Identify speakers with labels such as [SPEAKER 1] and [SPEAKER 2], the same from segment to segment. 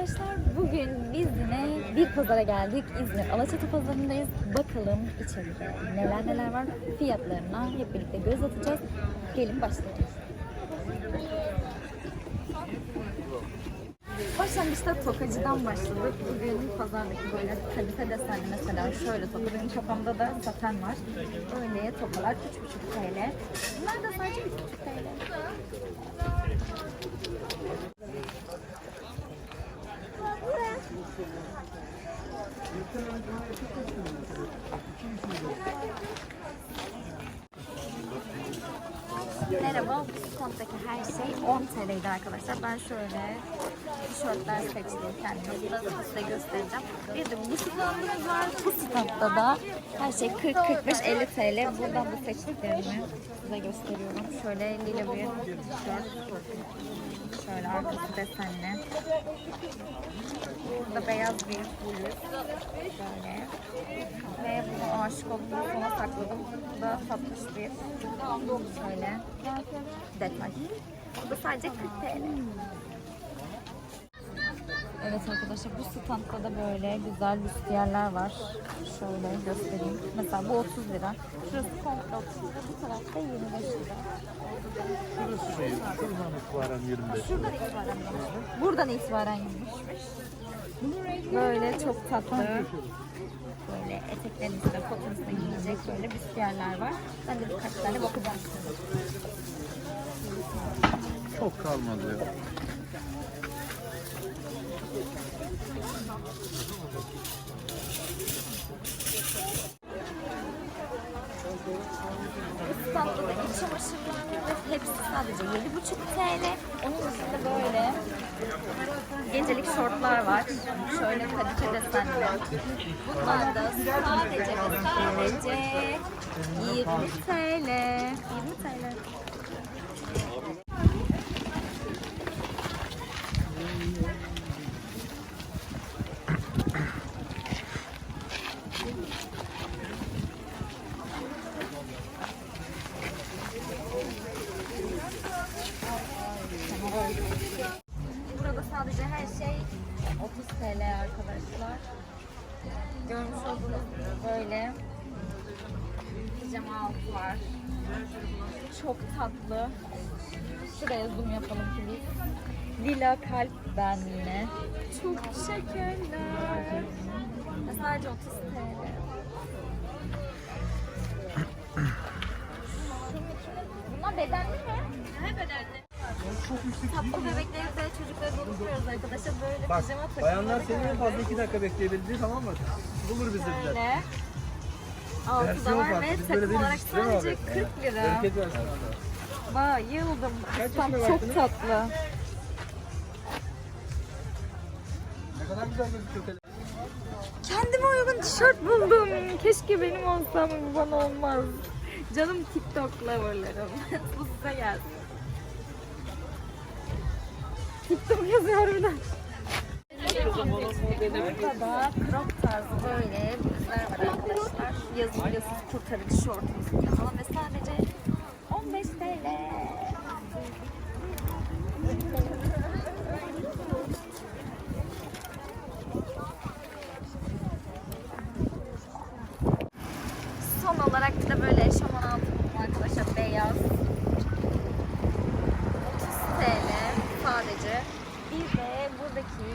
[SPEAKER 1] arkadaşlar. Bugün biz yine bir pazara geldik. İzmir Alaçatı pazarındayız. Bakalım içeride neler neler var. Fiyatlarına hep birlikte göz atacağız. Gelin başlayalım. Başlangıçta tokacıdan başladık. Bugün pazardaki böyle kalife desenli mesela şöyle toka. Benim kafamda da saten var. Öyle tokalar 3,5 TL. Bunlar da sadece 3,5 TL. Merhaba, bu standdaki her şey 10 TL'ydi arkadaşlar. Ben şöyle tişörtler seçtim kendime. Birazdan size göstereceğim. Bir de bu standımız var. Bu standda da her şey 40, 45, 50 TL. Buradan da seçtiklerimi size gösteriyorum. Şöyle lila bir tişört. Şöyle arkası desenli. Burada beyaz bir bluz. Şöyle. Ve bunu aşık oldum. Sona sakladım. Bu da tatlış bir şöyle detay. Bu da sadece 40 TL. Evet arkadaşlar bu standta da böyle güzel büstiyerler var. Şöyle göstereyim. Mesela bu 30 lira. Şurası komple 30 lira. Bu tarafta 25 lira.
[SPEAKER 2] Şurası şey, şuradan itibaren 25
[SPEAKER 1] Şuradan itibaren gelmiş. Buradan itibaren gelmişmiş. Böyle çok tatlı. Böyle kotun üstüne giyecek böyle büstiyerler var. Ben de birkaç tane bakacağım size.
[SPEAKER 2] Çok kalmadı ya.
[SPEAKER 1] İstanbul'da da iç çamaşırlar var. Hepsi sadece 7,5 TL. Onun dışında böyle gecelik şortlar var. Şöyle kadife desenli. Bunlar da sadece ve sadece 20 TL. 20 TL. Görmüş olduğunuz böyle pijama altı var. Çok tatlı. Şuraya zoom yapalım please. Lila kalp ben yine. Çok şekerler. Sadece 30 TL. Bunlar bedenli mi? Ne bedenli? Tatlı bebekleri ve çocukları unutmuyoruz arkadaşlar. Böyle
[SPEAKER 3] Bak
[SPEAKER 1] pijama takımları
[SPEAKER 3] bayanlar senin en fazla
[SPEAKER 1] gördük.
[SPEAKER 3] 2 dakika bekleyebildiği tamam mı? Bulur bizi.
[SPEAKER 1] Böyle. Altı da
[SPEAKER 3] Versiyon
[SPEAKER 1] var
[SPEAKER 3] farklı.
[SPEAKER 1] ve
[SPEAKER 3] Biz böyle
[SPEAKER 1] takım olarak
[SPEAKER 3] değiliz, değil mi
[SPEAKER 1] sadece
[SPEAKER 3] abi?
[SPEAKER 1] 40 lira.
[SPEAKER 3] Erkek versiyonu.
[SPEAKER 1] Bayıldım.
[SPEAKER 3] Kaç
[SPEAKER 1] Tam
[SPEAKER 3] yaşına
[SPEAKER 1] çok
[SPEAKER 3] baktınız?
[SPEAKER 1] tatlı.
[SPEAKER 3] Ne kadar güzel gözüküyor. tele-
[SPEAKER 1] Kendime uygun tişört buldum. Keşke benim olsam bu bana olmaz. Canım TikTok loverlarım. bu size gelsin. TikTok yazıyor harbiden. Burada da crop tarzı böyle bluzlar var arkadaşlar. Yazın biliyorsunuz kurtarıcı şortumuz falan ve sadece 15 TL. Son olarak de böyle eşofman altı arkadaşlar beyaz. 30 TL sadece. Bir de buradaki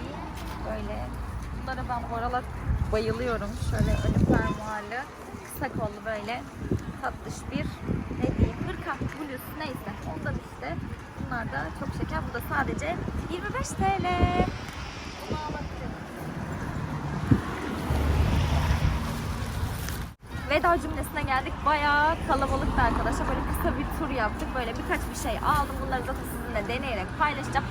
[SPEAKER 1] böyle bunlara ben bu aralar bayılıyorum. Şöyle önü fermuarlı, kısa kollu böyle tatlış bir ne diyeyim hırka, bluz neyse ondan işte. Bunlar da çok şeker. Bu da sadece 25 TL. Veda cümlesine geldik. Bayağı kalabalıktı arkadaşlar. Böyle kısa bir tur yaptık. Böyle birkaç bir şey aldım. Bunları zaten sizinle deneyerek paylaşacağım.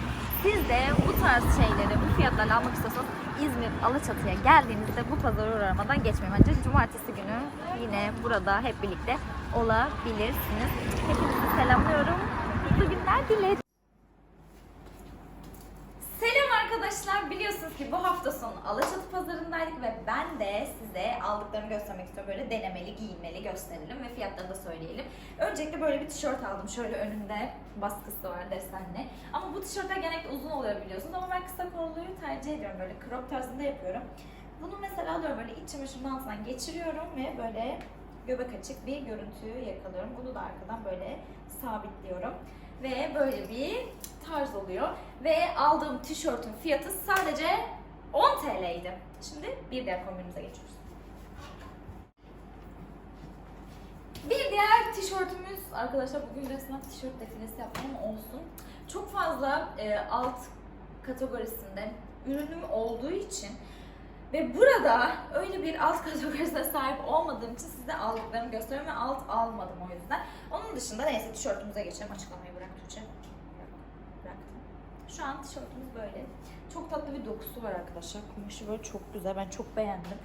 [SPEAKER 1] Siz de bu tarz şeyleri bu fiyatlarla almak istiyorsanız İzmir Alaçatı'ya geldiğinizde bu pazara uğramadan geçmeyin. Bence cumartesi günü yine burada hep birlikte olabilirsiniz. Hepinizi selamlıyorum. Mutlu günler dilerim. Arkadaşlar. Biliyorsunuz ki bu hafta sonu Alaçatı pazarındaydık ve ben de size aldıklarımı göstermek istiyorum. Böyle denemeli, giymeli gösterelim ve fiyatlarını da söyleyelim. Öncelikle böyle bir tişört aldım. Şöyle önünde baskısı var desenli. Ama bu tişörtler genellikle uzun oluyor biliyorsunuz ama ben kısa kolluyu tercih ediyorum. Böyle crop tarzında yapıyorum. Bunu mesela alıyorum böyle iç çamaşırın altından geçiriyorum ve böyle göbek açık bir görüntüyü yakalıyorum. Bunu da arkadan böyle sabitliyorum. Ve böyle bir tarz oluyor. Ve aldığım tişörtün fiyatı sadece 10 TL'ydi. Şimdi bir diğer kombinimize geçiyoruz. Bir diğer tişörtümüz arkadaşlar bugün resmen tişört defilesi yaptım olsun. Çok fazla e, alt kategorisinde ürünüm olduğu için ve burada öyle bir alt kategorisine sahip olmadığım için size aldıklarımı gösteriyorum ve alt almadım o yüzden. Onun dışında neyse tişörtümüze geçelim. Açıklamayı bırak Tuğçe. Bırak. Bıraktım. Şu an tişörtümüz böyle. Çok tatlı bir dokusu var arkadaşlar. Kumaşı böyle çok güzel. Ben çok beğendim.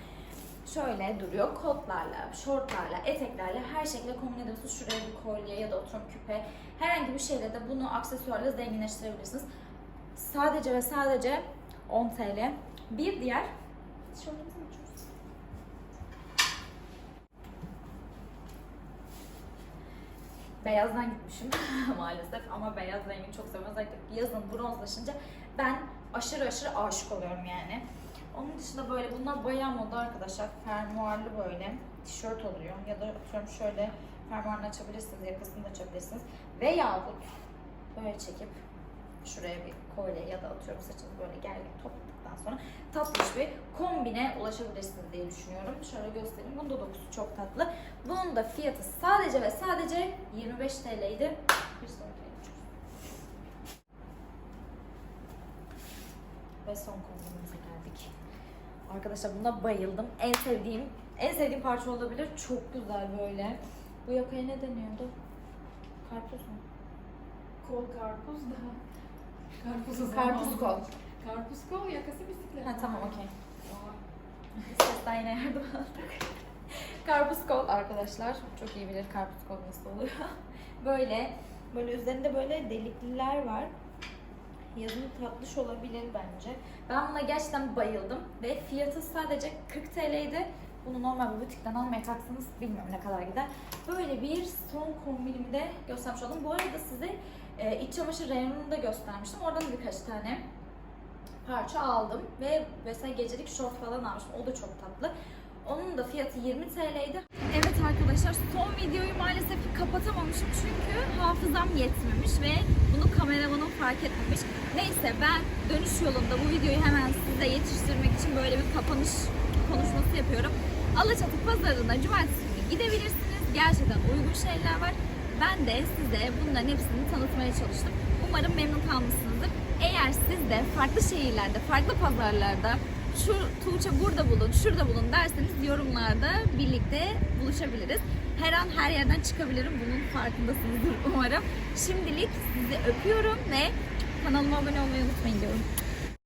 [SPEAKER 1] Şöyle duruyor. Kotlarla, şortlarla, eteklerle her şekilde kombin edebilirsiniz. Şuraya bir kolye ya da oturum küpe. Herhangi bir şeyle de bunu aksesuarla zenginleştirebilirsiniz. Sadece ve sadece 10 TL. Bir diğer geçiyoruz. Beyazdan gitmişim maalesef ama beyaz rengini çok seviyorum. Özellikle yazın bronzlaşınca ben aşırı aşırı aşık oluyorum yani. Onun dışında böyle bunlar bayağı moda arkadaşlar. Fermuarlı böyle tişört oluyor. Ya da atıyorum şöyle fermuarını açabilirsiniz, yakasını da açabilirsiniz. Veyahut böyle çekip şuraya bir kolye ya da atıyorum saçını böyle gergin topladıktan sonra tatlış bir kombine ulaşabilirsiniz diye düşünüyorum. Şöyle göstereyim. Bunun da dokusu çok tatlı. Bunun da fiyatı sadece ve sadece 25 TL'ydi. Bir geçiyoruz. Ve son kombinimize geldik. Arkadaşlar buna bayıldım. En sevdiğim, en sevdiğim parça olabilir. Çok güzel böyle. Bu yakaya ne deniyordu? Karpuz mu?
[SPEAKER 4] Kol karpuz da. Karpuz
[SPEAKER 1] Karpuz kol.
[SPEAKER 4] Karpuz kol yakası bisiklet.
[SPEAKER 1] Ha tamam okey. Sesten yine yardım aldık. karpuz kol arkadaşlar. Çok iyi bilir karpuz kol nasıl oluyor. böyle böyle üzerinde böyle delikliler var. Yazımı tatlış olabilir bence. Ben buna gerçekten bayıldım ve fiyatı sadece 40 TL'ydi. Bunu normal bir butikten almaya kalksanız bilmiyorum ne kadar gider. Böyle bir son kombinimi de göstermiş oldum. Bu arada size e, iç çamaşır reyonunu göstermiştim. Oradan da birkaç tane parça aldım ve mesela gecelik şort falan almıştım. O da çok tatlı. Onun da fiyatı 20 TL'ydi. Evet arkadaşlar son videoyu maalesef kapatamamışım çünkü hafızam yetmemiş ve bunu kameramanım fark etmemiş. Neyse ben dönüş yolunda bu videoyu hemen size yetiştirmek için böyle bir kapanış konuşması yapıyorum. Alaçatı pazarına cumartesi günü gidebilirsiniz. Gerçekten uygun şeyler var. Ben de size bunların hepsini tanıtmaya çalıştım. Umarım memnun kalmışsınızdır. Eğer siz de farklı şehirlerde, farklı pazarlarda şu Tuğçe burada bulun, şurada bulun derseniz yorumlarda birlikte buluşabiliriz. Her an her yerden çıkabilirim. Bunun farkındasınızdır umarım. Şimdilik sizi öpüyorum ve kanalıma abone olmayı unutmayın diyorum.